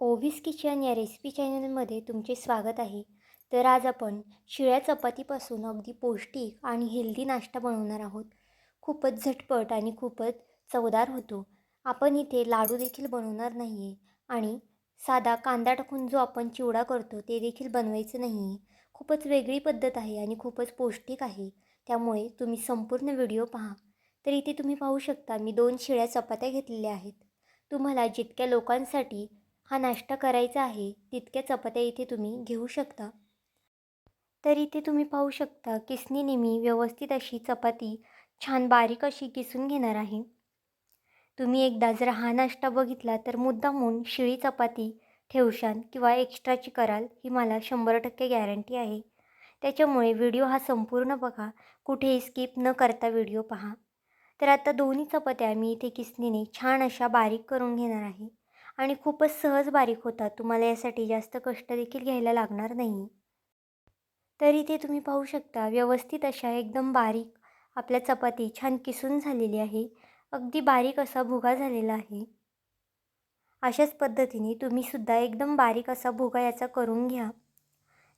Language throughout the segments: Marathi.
ओव्हिस किचन या रेसिपी चॅनलमध्ये तुमचे स्वागत आहे. तर आज आपण शिळ्या चपातीपासून अगदी पौष्टिक आणि हेल्दी नाश्ता बनवणार आहोत. खूपच झटपट आणि खूपच चवदार होतो. आपण इथे लाडू देखील बनवणार नाही आहे आणि साधा कांदा टाकून जो आपण चिवडा करतो ते देखील बनवायचं नाही आहे खूपच वेगळी पद्धत आहे आणि खूपच पौष्टिक आहे. त्यामुळे तुम्ही संपूर्ण व्हिडिओ पहा. तर इथे तुम्ही पाहू शकता मी दोन शिळ्या चपात्या घेतलेल्या आहेत. तुम्हाला जितक्या लोकांसाठी हा नाश्ता करायचा आहे तितक्या चपात्या इथे तुम्ही घेऊ शकता. तर इथे तुम्ही पाहू शकता किसनीने मी व्यवस्थित अशी चपाती छान बारीक अशी किसून घेणार आहे. तुम्ही एकदा जर हा नाश्ता बघितला तर मुद्दामून शिळी चपाती ठेवशान किंवा एक्स्ट्राची कराल ही मला शंभर टक्के गॅरंटी आहे. त्याच्यामुळे व्हिडिओ हा संपूर्ण बघा कुठेही स्किप न करता व्हिडिओ पहा. तर आता दोन्ही चपात्या मी इथे किसनीने छान अशा बारीक करून घेणार आहे. आणि खूपच सहज बारीक होतात तुम्हाला यासाठी जास्त कष्ट देखील घ्यायला लागणार नाही. तर इथे तुम्ही पाहू शकता व्यवस्थित अशा एकदम बारीक आपल्या चपाती छान किसून झालेली आहे. अगदी बारीक असा भुगा झालेला आहे. अशाच पद्धतीने तुम्हीसुद्धा एकदम बारीक असा भुगा याचा करून घ्या.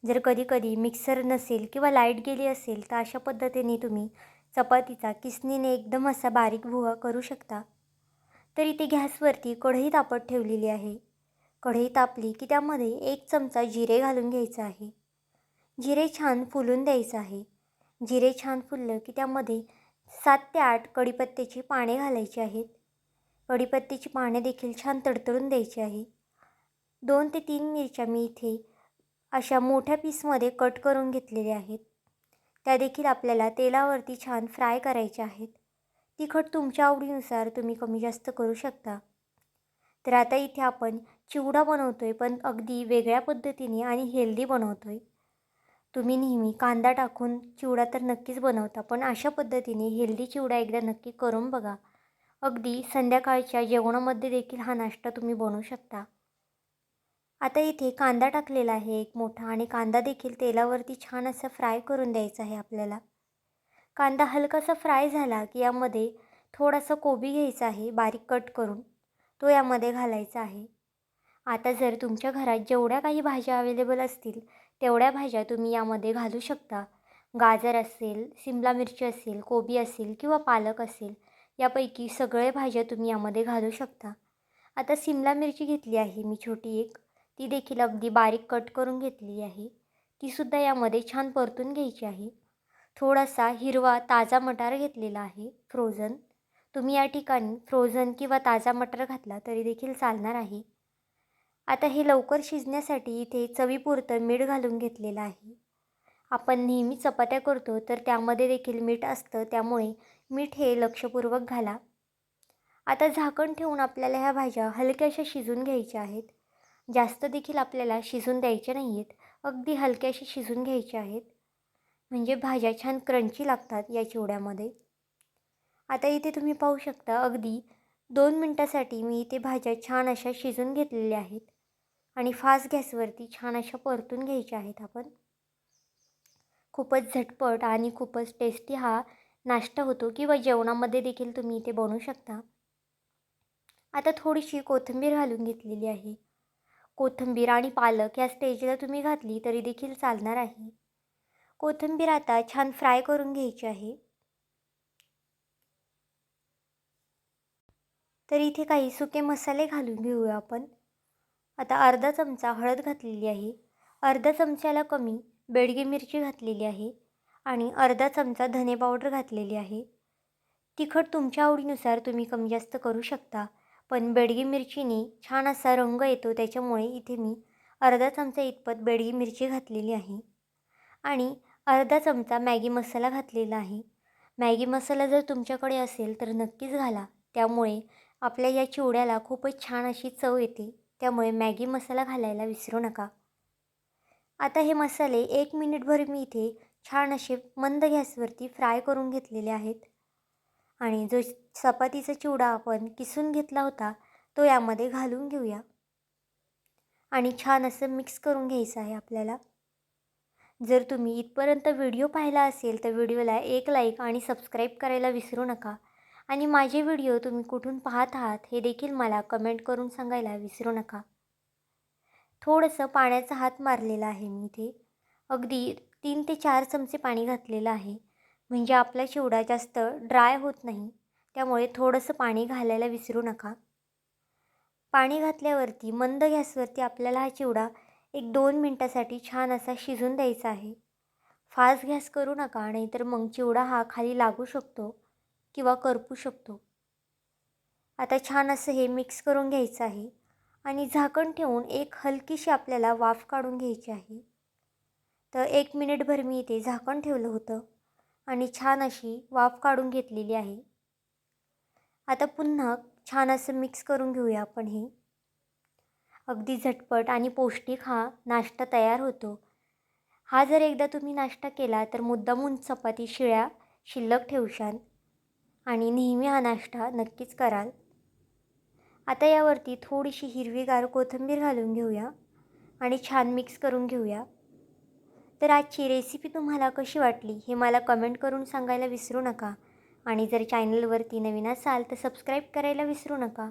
जर कधी कधी मिक्सर नसेल किंवा लाइट गेली असेल तर अशा पद्धतीने तुम्ही चपातीचा किसनीने एकदम असा बारीक भुगा करू शकता. तर इथे गॅसवरती कढई तापत ठेवलेली आहे. कढई तापली की त्यामध्ये एक चमचा जिरे घालून घ्यायचा आहे. जिरे छान फुलून द्यायचं आहे. जिरे छान फुललं की त्यामध्ये सात ते आठ कढीपत्त्याची पाने घालायची आहेत. कढीपत्त्याची पाने देखील छान तडतडून द्यायची आहे. दोन ते तीन मिरच्या मी इथे अशा मोठ्या पीसमध्ये कट करून घेतलेल्या आहेत. त्या देखील आपल्याला तेलावरती छान फ्राय करायच्या आहेत. तिखट तुमच्या आवडीनुसार तुम्ही कमी जास्त करू शकता. तर आता इथे आपण चिवडा बनवतो आहे पण अगदी वेगळ्या पद्धतीने आणि हेल्दी बनवतो आहे तुम्ही नेहमी कांदा टाकून चिवडा तर नक्कीच बनवता पण अशा पद्धतीने हेल्दी चिवडा एकदा नक्की करून बघा. अगदी संध्याकाळच्या जेवणामध्ये देखील हा नाश्ता तुम्ही बनवू शकता. आता इथे कांदा टाकलेला आहे एक मोठा आणि कांदा देखील तेलावरती छान असा फ्राय करून द्यायचा आहे आपल्याला. कांदा हलकासा फ्राय झाला की यामध्ये थोडासा कोबी घ्यायचा आहे बारीक कट करून तो यामध्ये घालायचा आहे. आता जर तुमच्या घरात जेवढ्या काही भाज्या अवेलेबल असतील तेवढ्या भाज्या तुम्ही यामध्ये घालू शकता. गाजर असेल सिमला मिरची असेल कोबी असेल किंवा पालक असेल यापैकी सगळे भाज्या तुम्ही यामध्ये घालू शकता. आता सिमला मिरची घेतली आहे मी छोटी एक. ती देखील अगदी बारीक कट करून घेतली आहे. तीसुद्धा यामध्ये छान परतून घ्यायची आहे. थोडासा हिरवा ताजा मटार घेतलेला आहे फ्रोझन तुम्ही या ठिकाणी फ्रोझन किंवा ताजा मटार घातला तरी देखील चालणार आहे. आता हे लवकर शिजण्यासाठी इथे चवीपुरतं मीठ घालून घेतलेलं आहे. आपण नेहमी चपात्या करतो तर त्यामध्ये देखील मीठ असतं त्यामुळे मीठ हे लक्षपूर्वक घाला. आता झाकण ठेवून आपल्याला ह्या भाज्या हलक्याशा शिजून घ्यायच्या आहेत. जास्त देखील आपल्याला शिजून द्यायच्या नाही आहेत अगदी हलक्याशी शिजून घ्यायच्या आहेत. म्हणजे भाज्या छान क्रंची लागतात या चिवड्यामध्ये. आता इथे तुम्ही पाहू शकता अगदी दोन मिनटासाठी मी इथे भाज्या छान अशा शिजून घेतलेल्या आहेत आणि फास्ट गॅसवरती छान अशा परतून घ्यायच्या आहेत आपण. खूपच झटपट आणि खूपच टेस्टी हा नाश्ता होतो किंवा जेवणामध्ये देखील तुम्ही इथे बनवू शकता. आता थोडीशी कोथिंबीर घालून घेतलेली आहे. कोथिंबीर आणि पालक या स्टेजला तुम्ही घातली तरी देखील चालणार आहे. कोथिंबीर आता छान फ्राय करून घ्यायची आहे. तर इथे काही सुके मसाले घालून घेऊया आपण. आता अर्धा चमचा हळद घातलेली आहे. अर्धा चमच्याला कमी बेडगी मिरची घातलेली आहे आणि अर्धा चमचा धने पावडर घातलेली आहे. तिखट तुमच्या आवडीनुसार तुम्ही कमी जास्त करू शकता पण बेडगी मिरचीने छान असा रंग येतो त्याच्यामुळे इथे मी अर्धा चमचा इतपत बेडगी मिरची घातलेली आहे. आणि अर्धा चमचा मॅगी मसाला घातलेला आहे. मॅगी मसाला जर तुमच्याकडे असेल तर नक्कीच घाला. त्यामुळे आपल्या या चिवड्याला खूपच छान अशी चव येते. त्यामुळे मॅगी मसाला घालायला विसरू नका. आता हे मसाले एक मिनिटभर मी इथे छान असे मंद गॅसवरती फ्राय करून घेतलेले आहेत. आणि जो चपातीचा चिवडा आपण किसून घेतला होता तो यामध्ये घालून घेऊया. आणि छान असं मिक्स करून घ्यायचं आहे आपल्याला. जर तुम्ही इथपर्यंत व्हिडिओ पाहिला असेल तर व्हिडिओला एक लाईक आणि सबस्क्राईब करायला विसरू नका. आणि माझे व्हिडिओ तुम्ही कुठून पाहत आहात हे देखील मला कमेंट करून सांगायला विसरू नका. थोडंसं पाण्याचा हात मारलेला आहे मी इथे. अगदी तीन ते चार चमचे पाणी घातलेलं आहे. म्हणजे आपला चिवडा जास्त ड्राय होत नाही त्यामुळे थोडंसं पाणी घालायला विसरू नका. पाणी घातल्यावरती मंद गॅसवरती आपल्याला हा चिवडा एक दोन मिनटासाठी छान असा शिजून द्यायचा आहे. फास्ट गॅस करू नका नाहीतर मग चिवडा हा खाली लागू शकतो किंवा करपू शकतो. आता छान असं हे मिक्स करून घ्यायचं आहे आणि झाकण ठेवून एक हलकीशी आपल्याला वाफ काढून घ्यायची आहे. तर एक मिनिटभर मी इथे झाकण ठेवलं होतं आणि छान अशी वाफ काढून घेतलेली आहे. आता पुन्हा छान असं मिक्स करून घेऊया आपण हे. अगदी झटपट आणि पौष्टिक हा नाश्ता तयार होतो. हा जर एकदा तुम्ही नाश्ता केला तर मुद्दामून चपाती शिळ्या शिल्लक ठेवशाल आणि नेहमी हा नाश्ता नक्कीच कराल. आता यावरती थोडीशी हिरवीगार कोथिंबीर घालून घेऊया आणि छान मिक्स करून घेऊया. तर आजची रेसिपी तुम्हाला कशी वाटली हे मला कमेंट करून सांगायला विसरू नका आणि जर चॅनलवरती नवीन असाल तर सबस्क्राईब करायला विसरू नका.